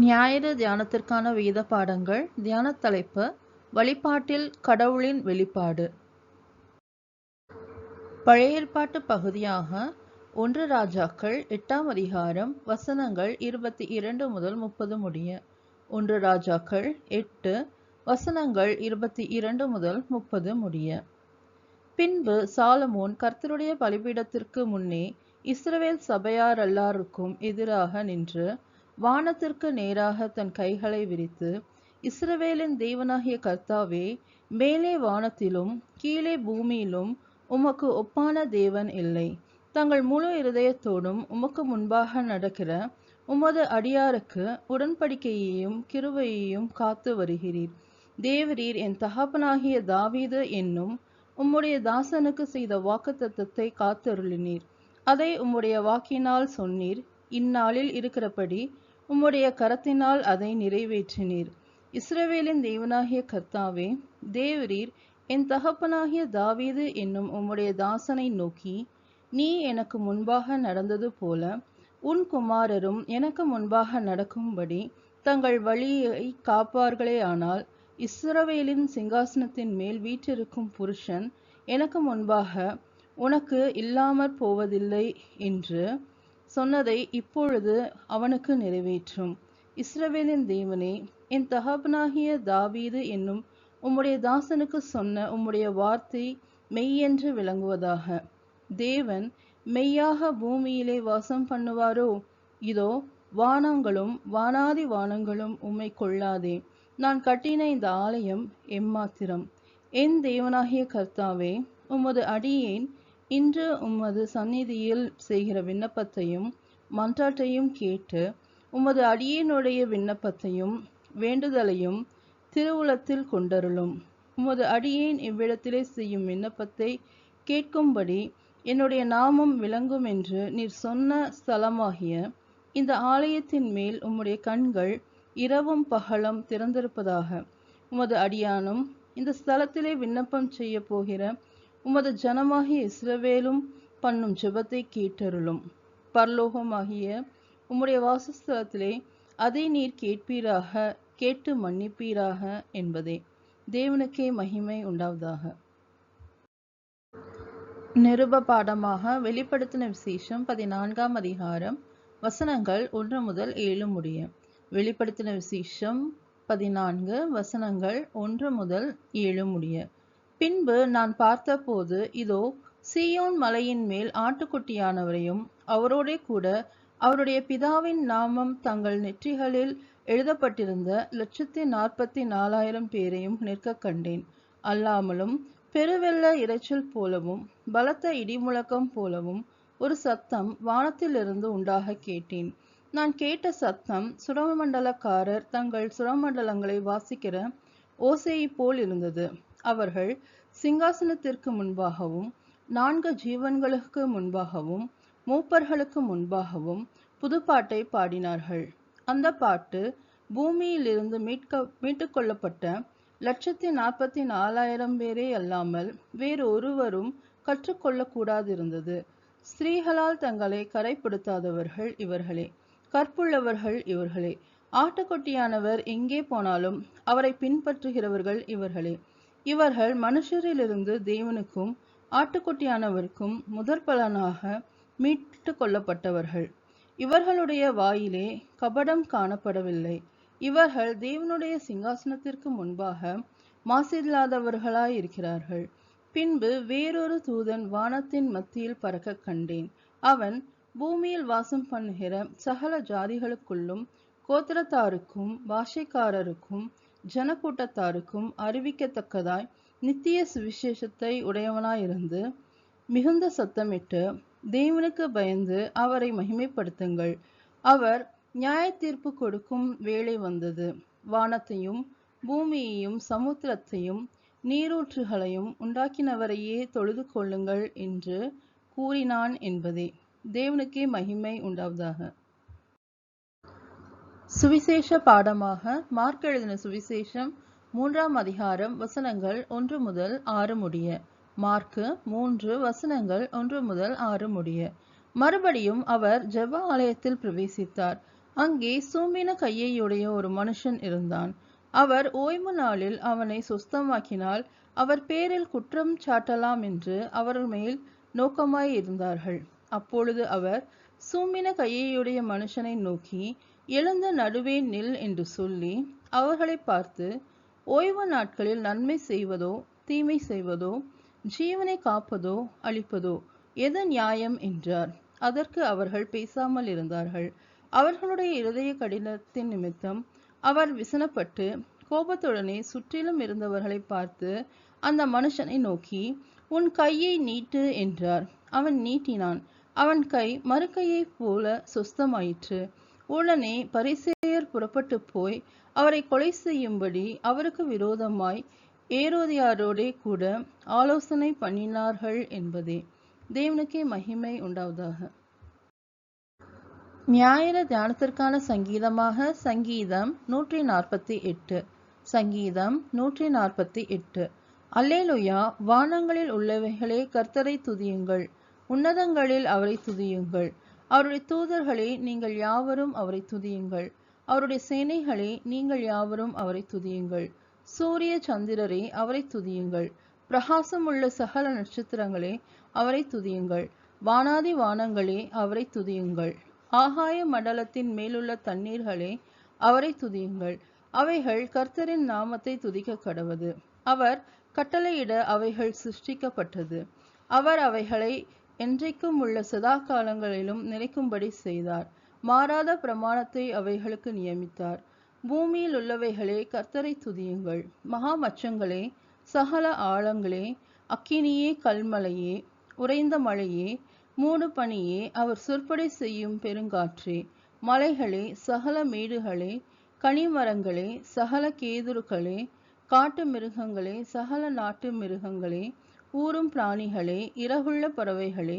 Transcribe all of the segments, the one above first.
ஞாயிறு தியானத்திற்கான வேத பாடங்கள் தியான தலைப்பு வழிபாட்டில் கடவுளின் வெளிப்பாடு. பழைய ஏற்பாட்டு பகுதியாக ஒன்று ராஜாக்கள் எட்டாம் அதிகாரம் வசனங்கள் இருபத்தி இரண்டு முதல் முப்பது முடிய. ஒன்று ராஜாக்கள் எட்டு வசனங்கள் இருபத்தி இரண்டு முதல் முப்பது முடிய. பின்பு சாலமோன் கர்த்தருடைய பலிபீடத்திற்கு முன்னே இஸ்ரவேல் சபையார் எல்லாருக்கும் எதிராக நின்று வானத்திற்கு நேராக தன் கைகளை விரித்து இஸ்ரவேலின் தேவனாகிய கர்த்தாவே மேலே வானத்திலும் கீழே பூமியிலும் உமக்கு ஒப்பான தேவன் இல்லை. தங்கள் முழு இருதயத்தோடும் உமக்கு முன்பாக நடக்கிற உமது அடியாருக்கு உடன்படிக்கையையும் கிருவையையும் காத்து வருகிறீர். தேவரீர் என் தகப்பனாகிய தாவீது என்னும் உம்முடைய தாசனுக்கு செய்த வாக்குத்தத்தத்தை காத்தருளினீர். அதை உம்முடைய வாக்கினால் சொன்னீர். இந்நாளில் இருக்கிறபடி உம்முடைய கரத்தினால் அதை நிறைவேற்றினீர். இஸ்ரவேலின் தேவனாகிய கர்த்தாவே தேவரீர் என் தகப்பனாகிய தாவீது என்னும் உம்முடைய தாசனை நோக்கி நீ எனக்கு முன்பாக நடந்தது போல உன் குமாரரும் எனக்கு முன்பாக நடக்கும்படி தங்கள் வழியை காப்பார்களே ஆனால் இஸ்ரவேலின் சிங்காசனத்தின் மேல் வீற்றிருக்கும் புருஷன் எனக்கு முன்பாக உனக்கு இல்லாமற் போவதில்லை என்று சொன்னதை இப்பொழுது அவனுக்கு நிறைவேற்றும். இஸ்ரவேலின் தேவனே என் தகப்பனாகிய தாவீது என்னும் உம்முடைய தாசனுக்கு சொன்ன உம்முடைய வார்த்தை மெய்யென்று விளங்குவதாக. தேவன் மெய்யாக பூமியிலே வாசம் பண்ணுவாரோ? இதோ வானங்களும் வானாதி வானங்களும் உம்மை கொள்ளாதே. நான் கட்டின இந்த ஆலயம் எம்மாத்திரம். என் தேவனாகிய கர்த்தாவே உமது அடியேன் இன்று உமது சந்நிதியில் செய்கிற விண்ணப்பத்தையும் மன்றாட்டையும் கேட்டு உமது அடியேனுடைய விண்ணப்பத்தையும் வேண்டுதலையும் திருவுளத்தில் கொண்டருளும். உமது அடியேன் இவ்விடத்திலே செய்யும் விண்ணப்பத்தை கேட்கும்படி என்னுடைய நாமம் விளங்கும் என்று நீர் சொன்ன ஸ்தலமாகிய இந்த ஆலயத்தின் மேல் உம்முடைய கண்கள் இரவும் பகலும் திறந்திருப்பதாக உமது அடியானும் இந்த ஸ்தலத்திலே விண்ணப்பம் செய்ய போகிற உமது ஜனமாகிய இஸ்ரவேலும் பண்ணும் ஜெபத்தை கேட்டருளும். பரலோகமாகிய உம்முடைய வாசஸ்தலத்திலே அதை நீர் கேட்பீராக கேட்டு மன்னிப்பீராக என்பதே. தேவனுக்கே மகிமை உண்டாவதாக. நிருப பாடமாக வெளிப்படுத்தின விசேஷம் பதினான்காம் அதிகாரம் வசனங்கள் ஒன்று முதல் ஏழு முடிய. வெளிப்படுத்தின விசேஷம் பதினான்கு வசனங்கள் ஒன்று முதல் ஏழு முடிய. பின்பு நான் பார்த்தபோது இதோ சீயோன் மலையின் மேல் ஆட்டுக்குட்டியானவரையும் அவரோடே கூட அவருடைய பிதாவின் நாமம் தங்கள் நெற்றிகளில் எழுதப்பட்டிருந்த லட்சத்தி நாற்பத்தி நாலாயிரம் பேரையும் நிற்க கண்டேன். அல்லாமலும் பெருவெள்ள இரைச்சல் போலவும் பலத்த இடிமுழக்கம் போலவும் ஒரு சத்தம் வானத்திலிருந்து உண்டாக கேட்டேன். நான் கேட்ட சத்தம் சுரமண்டலக்காரர் தங்கள் சுரமண்டலங்களை வாசிக்கிற ஓசையை போல் இருந்தது. அவர்கள் சிங்காசனத்திற்கு முன்பாகவும் நான்கு ஜீவன்களுக்கு முன்பாகவும் மூப்பர்களுக்கு முன்பாகவும் புதுப்பாட்டை பாடினார்கள். அந்த பாட்டு பூமியிலிருந்து மீட்க மீட்டுக்கொள்ளப்பட்ட லட்சத்தி நாற்பத்தி நாலாயிரம் பேரே அல்லாமல் வேறு ஒருவரும் கற்றுக்கொள்ளக்கூடாதிருந்தது. ஸ்திரீகளால் தங்களை கரைப்படுத்தாதவர்கள் இவர்களே கற்புள்ளவர்கள் இவர்களே ஆட்டுக்குட்டியானவர் எங்கே போனாலும் அவரை பின்பற்றுகிறவர்கள் இவர்களே இவர்கள் மனுஷரிலிருந்து தேவனுக்கும் ஆட்டுக்குட்டியானவருக்கும் முதற் பலனாக மீட்டு கொள்ளப்பட்டவர்கள். இவர்களுடைய வாயிலே கபடம் காணப்படவில்லை. இவர்கள் தேவனுடைய சிங்காசனத்திற்கு முன்பாக மாசில்லாதவர்களாயிருக்கிறார்கள். பின்பு வேறொரு தூதன் வானத்தின் மத்தியில் பறக்க கண்டேன். அவன் பூமியில் வாசம் பண்ணுகிற சகல ஜாதிகளுக்குள்ளும் கோத்திரத்தாருக்கும் பாஷைக்காரருக்கும் ஜனக்கூட்டத்தாருக்கும் அறிவிக்கத்தக்கதாய் நித்திய சுவிசேஷத்தை உடையவனாயிருந்து மிகுந்த சத்தமிட்டு தேவனுக்கு பயந்து அவரை மகிமைப்படுத்துங்கள். அவர் நியாய தீர்ப்பு கொடுக்கும் வேலை வந்தது. வானத்தையும் பூமியையும் சமுத்திரத்தையும் நீரூற்றுகளையும் உண்டாக்கினவரையே தொழுது கொள்ளுங்கள் என்று கூறினான் என்பதே. தேவனுக்கே மகிமை உண்டாவதாக. சுவிசேஷ பாடமாக மார்க் எழுதின சுவிசேஷம் மூன்றாம் அதிகாரம் வசனங்கள் ஒன்று முதல் ஆறு முடிய. மார்க்கு மூன்று வசனங்கள் ஒன்று முதல் ஆறு முடிய. மறுபடியும் அவர் ஜெப ஆலயத்தில் பிரவேசித்தார். அங்கே சூம்பின கையையுடைய ஒரு மனுஷன் இருந்தான். அவர் ஓய்வு நாளில் அவனை சுஸ்தமாக்கினால் அவர் பேரில் குற்றம் சாட்டலாம் என்று அவர் மேல் நோக்கமாய் இருந்தார்கள். அப்பொழுது அவர் சூம்பின கையையுடைய மனுஷனை நோக்கி எழுந்த நடுவே நில் என்று சொல்லி அவர்களை பார்த்து ஓய்வு நாட்களில் நன்மை செய்வதோ தீமை செய்வதோ ஜீவனை காப்பதோ அழிப்பதோ எது நியாயம் என்றார். அதற்கு அவர்கள் பேசாமல் இருந்தார்கள். அவர்களுடைய இருதய கடினத்தின் நிமித்தம் அவர் விசனப்பட்டு கோபத்துடனே சுற்றிலும் இருந்தவர்களை பார்த்து அந்த மனுஷனை நோக்கி உன் கையை நீட்டு என்றார். அவன் நீட்டினான். அவன் கை மறுக்கையைப் போல சொஸ்தமாயிற்று. உடனே பரிசேயர் புறப்பட்டு போய் அவரை கொலை செய்யும்படி அவருக்கு விரோதமாய் ஏரோதியாரோடே கூட ஆலோசனை பண்ணினார்கள் என்பதே தேவனுக்கே மகிமை உண்டாவதாக. ஞாயிறு தியானத்திற்கான சங்கீதமாக சங்கீதம் நூற்றி நாற்பத்தி எட்டு. சங்கீதம் நூற்றி நாற்பத்தி எட்டு. அல்லேலுயா வானங்களில் உள்ளவைகளே கர்த்தரை துதியுங்கள். உன்னதங்களில் அவரை துதியுங்கள். அவருடைய தூதர்களே நீங்கள் யாவரும் அவரை துதியுங்கள். அவருடைய சேனைகளே நீங்கள் யாவரும் அவரை துதியுங்கள். சூரிய சந்திரரே அவரை துதியுங்கள். பிரகாசமுள்ள சகல நட்சத்திரங்களே அவரை துதியுங்கள். வானாதி வானங்களே அவரை துதியுங்கள். ஆகாய மண்டலத்தின் மேலுள்ள தண்ணீர்களே அவரை துதியுங்கள். அவைகள் கர்த்தரின் நாமத்தை துதிக்க கடவது அவர் கட்டளையிட அவைகள் சிருஷ்டிக்கப்பட்டது. அவர் அவைகளை என்றைக்கும் உள்ள சதா காலங்களிலும் நிலைக்கும்படி செய்தார். மாறாத பிரமாணத்தை அவைகளுக்கு நியமித்தார். பூமியில் உள்ளவைகளே கர்த்தரை துதியுங்கள். மகா மச்சங்களே சகல ஆழங்களே அக்கினியே கல்மலையே உறைந்த மழையே மூடு பனியே அவர் சொற்படை செய்யும் பெருங்காற்றே. மலைகளே சகல மேடுகளே கனிமரங்களே சகல கேதுருக்களே காட்டு மிருகங்களே சகல நாட்டு மிருகங்களே ஊரும் பிராணிகளே இரவுள்ள பறவைகளே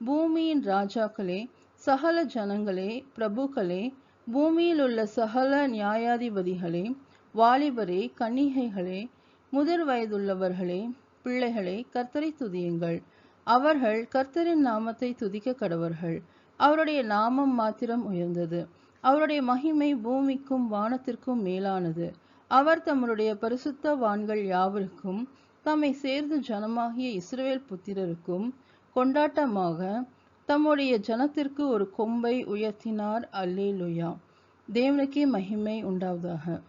பூமியின் ராஜாக்களே சகல ஜனங்களே பிரபுக்களே பூமியில் உள்ள சகல நியாயாதிபதிகளே வாலிபரே கன்னிகைகளே முதிர் வயதுள்ளவர்களே பிள்ளைகளே கர்த்தரை துதியுங்கள். அவர்கள் கர்த்தரின் நாமத்தை துதிக்க கடவர்கள். அவருடைய நாமம் மாத்திரம் உயர்ந்தது. அவருடைய மகிமை பூமிக்கும் வானத்திற்கும் மேலானது. அவர் தம்முடைய பரிசுத்த வான்கள் யாவருக்கும் தம்மை சேர்ந்த ஜனமாகிய இஸ்ரவேல் புத்திரருக்கும் கொண்டாட்டமாக தம்முடைய ஜனத்திற்கு ஒரு கொம்பை உயர்த்தினார். அல்லேலுயா. தேவனுக்கே மகிமை உண்டாவதாக.